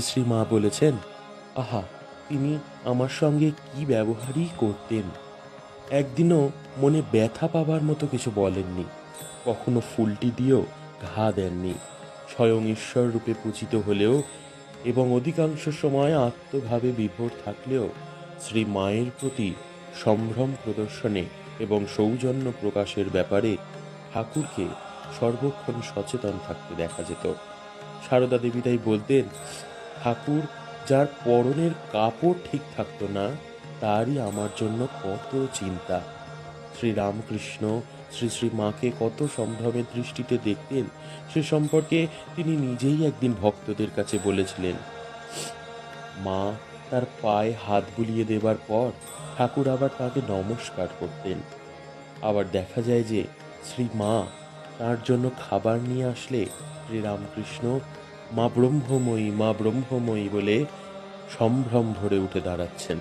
শ্রী মা বলেছেন, আহা, তিনি আমার সঙ্গে কি ব্যবহারই করতেন। একদিনও মনে ব্যথা পাবার মতো কিছু বলেননি। কখনো ফুলটি দিয়েও ঘা দেননি। স্বয়ং ঈশ্বর রূপে পূজিত হলেও এবং অধিকাংশ সময় আত্মভাবে বিভোর থাকলেও শ্রী মায়ের প্রতি সম্ভ্রম প্রদর্শনে এবং সৌজন্য প্রকাশের ব্যাপারে ঠাকুরকে সর্বক্ষণ সচেতন থাকতে দেখা যেত। সারদা দেবী তাই বলতেন ঠাকুর যার পরনের কাপড় ঠিক থাকতো না, তারই আমার জন্য কত চিন্তা। শ্রীরামকৃষ্ণ শ্রী শ্রী মাকে কত সম্ভ্রমের দৃষ্টিতে দেখতেন, সে সম্পর্কে তিনি নিজেই একদিন ভক্তদের কাছে বলেছিলেন। মা তার পায়ে হাত বুলিয়ে দেবার পর ঠাকুর আবার তাকে নমস্কার করতেন। আবার দেখা যায় যে শ্রী মা তার জন্য খাবার নিয়ে আসলে শ্রীরামকৃষ্ণ মা ব্রহ্মময়ী মা ব্রহ্মময়ী বলে সম্ভ্রম ভরে উঠে দাঁড়াচ্ছেন।